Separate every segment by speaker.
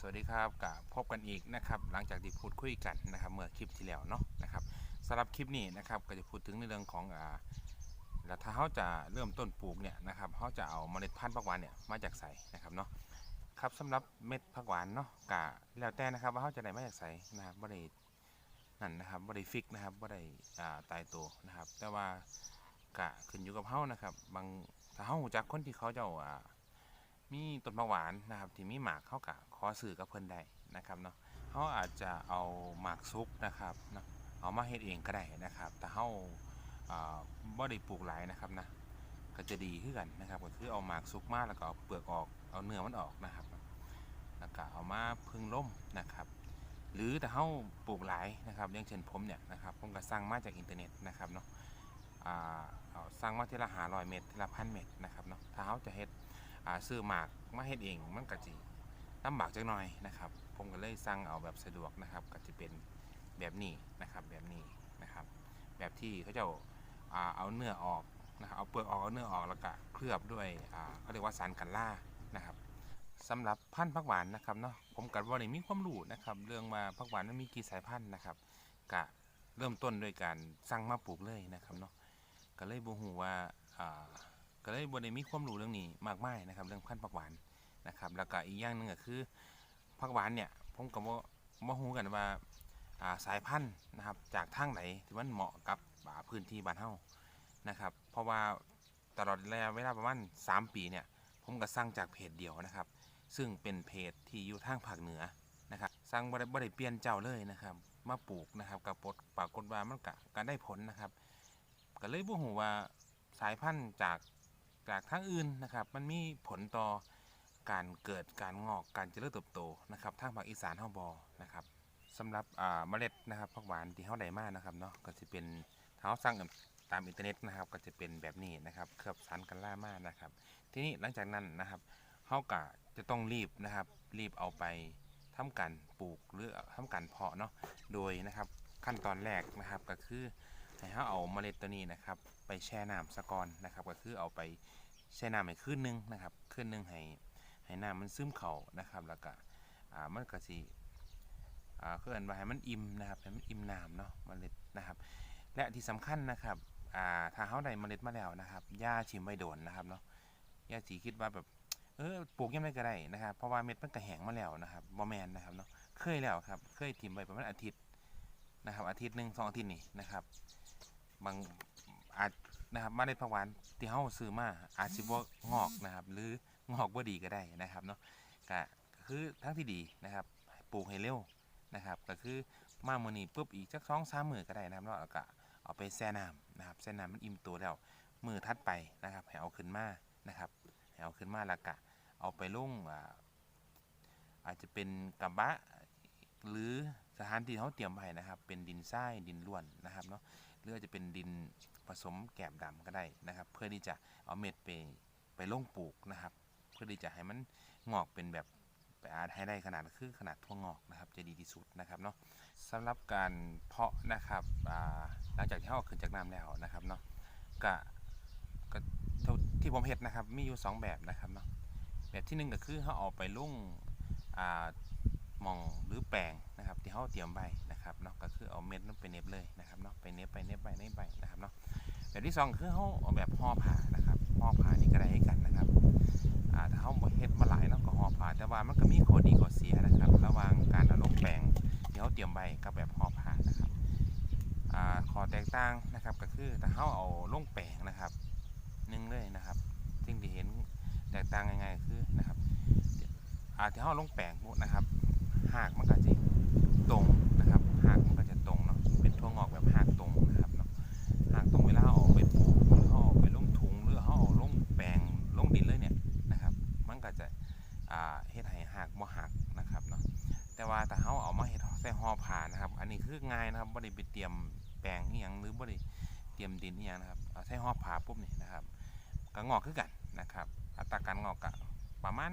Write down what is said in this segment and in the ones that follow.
Speaker 1: สวัสดีครับกับพบกันอีกนะครับหลังจากที่พูดคุยกันนะครับเมื่อคลิปที่แล้วเนาะนะครับสำหรับคลิปนี้นะครับก็จะพูดถึงในเรื่องของอ่าแล้วถ้าเขาจะเริ่มต้นปลูกเนี่ยนะครับเขาจะเอาเมล็ดพันธุ์ผักหวานเนี่ยมาจากใสนะครับเนาะครับสำหรับเม็ดผักหวานเนาะกะแล้วแต่นะครับว่าเขาจะได้มาจากใสนะครับบ่ได้นั่นนะครับบ่ได้ฟิกนะครับบ่ได้อ่าตายตัวนะครับ แต่ว่ากะขึ้นอยู่กับเฮานะครับบางถ้าเฮาจักคนที่เขาจ้าอ่า มีต้นมะหวานนะครับที่มีหมากเข้ากะขอสื่อกับเพิ่นได้นะครับเนาะเขาอาจจะเอาหมากซุกนะครับเนาะเอามาเฮ็ดเองก็ได้นะครับ แต่เขาบ่ได้ปลูกหลายนะครับนะก็จะดีขึ้นกันนะครับก็คือเอาหมากซุกมาแล้วก็เอาเปลือกออกเอาเนื้อมันออกนะครับแล้วก็เอามาพึ่งล่มนะครับ หรือแต่เขาปลูกหลายนะครับอย่างเช่นผมเนี่ยนะครับผมก็สั่งมาจากอินเทอร์เน็ตนะครับเนาะอ่าเอาสั่งมาทีละหาร้อยเม็ดทีละพันเม็ดนะครับเนาะถ้าเขาจะเฮ็ด ซื้อหมากมาเฮ็ดเองมันก็สิลำบากจักหน่อยนะครับ ผมก็เลยสั่งเอาแบบสะดวกนะครับก็จะเป็นแบบนี้นะครับแบบนี้นะครับ แบบที่เขาจะอ่าเอาเนื้อออกนะครับเอาเปลือกออกเอาเนื้อออกแล้วก็เคลือบด้วยอ่าเขาเรียกว่าสารกันล่านะครับสำหรับพันธุ์ผักหวานนะครับเนาะผมกับว่าได้มีความรู้นะครับ เรื่องว่าผักหวานมันมีกี่สายพันธุ์นะครับก็เริ่มต้นด้วยการสั่งมาปลูกเลยนะครับเนาะก็เลยบ่ฮู้ว่าอ่า ก็เลยบ่ได้มีความรู้เรื่องนี้มากมายนะครับ เรื่องพันธุ์ผักหวานนะครับแล้วก็อีกอย่างหนึงก็คือผักหวานเนี่ยผมก็บ่บ่ฮู้กันว่าสายพันธุ์นะครับจากทางไหนที่มันเหมาะกับพื้นที่บ้านเฮานะครับ เพราะว่าตลอดระยะเวลาประมาณ3 ปีเนี่ยผมก็สั่งจากเพจเดียวนะครับ ซึ่งเป็นเพจที่อยู่ทางภาคเหนือนะครับสั่งบ่ได้บ่ได้เปลี่ยนเจ้าเลยนะครับ มาปลูกนะครับกับปรากฏปรากฏว่ามันก็ก็ได้ผลนะครับก็เลยบ่ฮู้ว่าสายพันธุ์จาก จากทางอื่นนะครับ มันมีผลต่อการเกิดการงอกการเจริญเติบโตนะครับทางภาคอีสานเฮาบอนะครับสำหรับเมล็ดนะครับผักหวานที่เฮาได้มานะครับเนาะก็จะเป็นถ้าเฮาสั่งตามอินเทอร์เน็ตนะครับ ก็จะเป็นแบบนี้นะครับเคลือบสารกันล่ามานะครับ ทีนี้หลังจากนั้นนะครับเฮาก็จะต้องรีบนะครับ รีบเอาไปทำการปลูกหรือทำการเพาะเนาะโดยนะครับขั้นตอนแรกนะครับก็คือ ให้เขาเอาเมล็ดตัวนี้นะครับ ไปแช่น้ำสะก่อนนะครับ ก็คือเอาไปแช่น้ำให้คืนนึงนะครับคืนนึงให้ให้น้ำมันซึมเข้านะครับ แล้วก็อ่ามันก็สิอ่าคืออันว่าให้มันอิ่มนะครับให้มันอิ่มน้ำเนาะเมล็ดนะครับ และที่สำคัญนะครับอ่าถ้าเขาได้เมล็ดมาแล้วนะครับย่าชิมไว้โดนนะครับเนาะย่าสีคิดว่าแบบเออปลูกยังไงก็ได้นะครับ เพราะว่าเม็ดมันก็แหงมาแล้วนะครับบ่แมนนะครับเนาะเคยแล้วครับ เคยทิมไว้ประมาณอาทิตย์นะครับ อาทิตย์หนึ่งสองอาทิตย์นี่นะครับ บางอาจนะครับมาในผักหวานที่เฮาซื้อมาอาจสิบ่งอกนะครับ หรืองอกบ่ดีก็ได้นะครับเนาะก็คือทั้งที่ดีนะครับปลูกให้เร็วนะครับ ก็คือมามื้อนี้ปุ๊บอีกสัก2-3มื้อก็ได้นะครับเนาะแล้วก็เอาไปแช่น้ำนะครับแช่น้ำมันอิ่มตัวแล้วมือถัดไปนะครับให้เอาขึ้นมานะครับให้เอาขึ้นมาแล้วก็เอาไปลงอ่าอาจจะเป็นกระบะหรือสถานที่เขาเตรียมไว้นะครับ เป็นดินทรายดินล้วนนะครับเนาะ รือจะเป็นดินผสมแกบดำก็ได้นะครับ เพื่อที่จะเอาเม็ดไปไปลงปลูกนะครับ เพื่อที่จะให้มันงอกเป็นแบบไปอาให้ได้ขนาดคือขนาดทั่วงอกนะครับ จะดีที่สุดนะครับเนาะสำหรับการเพาะนะครับหลังจากที่เราขึ้นจากน้ำแล้วนะครับเนาะก็ก็เท่าที่ผมเห็นนะครับมีอยู่สองแบบนะครับเนาะแบบที่หนึ่งก็คือเขาเอาไปลงอ่าหมองหรือแปลงนะครับ ที่เขาเตรียมไว้ นะครับเนาะก็คือเอาเม็ดนั้นไปเน็บเลยนะครับเนาะไปเน็บไปเน็บไปเน็บไปนะครับเนาะแบบที่สองคือเขาเอาแบบห่อผ้านะครับห่อผ้านี่ก็ได้ให้กันนะครับถ้าเขาเฮ็ดมาหลายเนาะก็ห่อผ้าแต่ว่ามันก็มีข้อดีข้อเสียนะครับ ระหว่างการเอาลงแปลงที่เขาเตรียมไว้กับแบบห่อผ้านะครับข้อแตกต่างนะครับก็คือถ้าเขาเอาลงแปลงนะครับหนึ่งเลยนะครับสิ่งที่เห็นแตกต่างยังไงคือนะครับอาที่เขาลงแปลงปุ๊บนะครับหากมันก็จะตรง กบ่หักนะครับเนาะแต่ว่าถ้าเฮาเอามาเฮ็ดใส่ห่อผ้านะครับ อันนี้คือง่ายนะครับบ่ได้ไปเตรียมแปลงอีหยังหรือบ่ได้เตรียมดินอีหยังนะครับเอาใส่ห่อผ้าปุ๊บนี่นะครับก็งอกคือกันนะครับ อัตราการงอกก็ประมาณ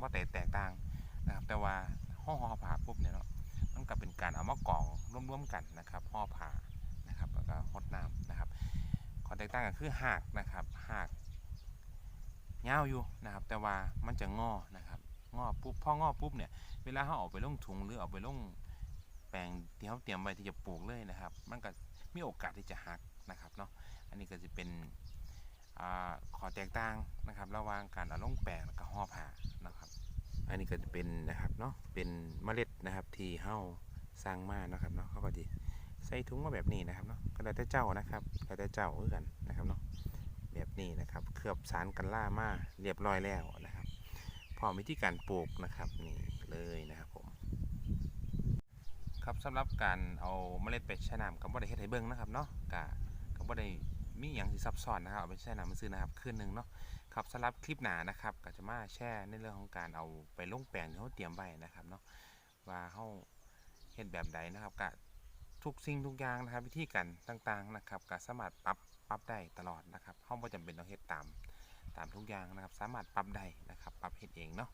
Speaker 1: บ่แตกแตกต่างนะครับ แต่ว่าห่อห่อผ่าปุ๊บเนี่ยเนาะมันก็เป็นการเอามากรองร่วมๆกันนะครับห่อผ่านะครับแล้วก็หดน้ำนะครับข้อแตกต่างก็คือหากนะครับหากยาอยู่นะครับ แต่ว่ามันจะงอนะครับ งอกปุ๊บพองอกปุ๊บเนี่ยเวลาเขาเอาไปลงถุงหรือเอาไปลงแปลงที่เขาเตรียมไว้ที่จะปลูกเลยนะครับ มันก็มีโอกาสที่จะหักนะครับเนาะอันนี้ก็จะเป็นอข้อแตกต่างนะครับ ระหว่างการเอาลงแปลงกับห่อผ้านะครับ อันนี้ก็จะเป็นนะครับเนาะเป็นเมล็ดนะครับที่เฮาสร้างมานะครับเนาะเขาก็จะใส่ถุงมาแบบนี้นะครับเนาะก็แล้แต่เจ้านะครับแล้แต่เจ้าคือกันนะครับเนาะแบบนี้นะครับ เคลือบสารกันล่ามาเรียบร้อยแล้วนะครับ ร้อมวิธีการปลูกนะครับนี่เลยนะครับผม ครับสำหรับการเอาเมล็ดไปแช่น้ำกับบ่ได้เฮ็ดให้เบิ่งนะครับเนาะกะกับบ่ได้มีหยังที่ซับซ้อนนะครับเอาไปแช่น้ำมันซื้อนะครับคืนหนึ่งเนาะครับสำหรับคลิปหนานะครับก็จะมาแชร์ในเรื่องของการเอาไปลงแปลงที่เขาเตรียมไว้นะครับเนาะว่าเขาเห็นแบบใดนะครับกะทุกสิ่งทุกอย่างนะครับวิธีการต่างๆนะครับก็สามารถปรับปรับได้ตลอดนะครับเขาไม่จำเป็นต้องเฮ็ดตาม ตามทุกอย่างนะครับ สามารถปรับได้นะครับปรับเห็ดเองเนาะ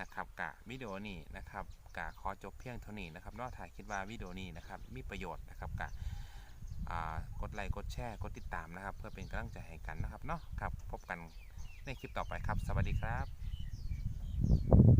Speaker 1: นะครับกะวิดีโอนี้นะครับกะขอจบเพียงเท่านี้นะครับนอกถ่ายคิดว่าวิดีโอนี้นะครับมีประโยชน์นะครับกะอ่ากดไลค์กดแชร์กดติดตามนะครับ เพื่อเป็นกำลังใจให้กันนะครับเนาะครับพบกันในคลิปต่อไปครับ สวัสดีครับ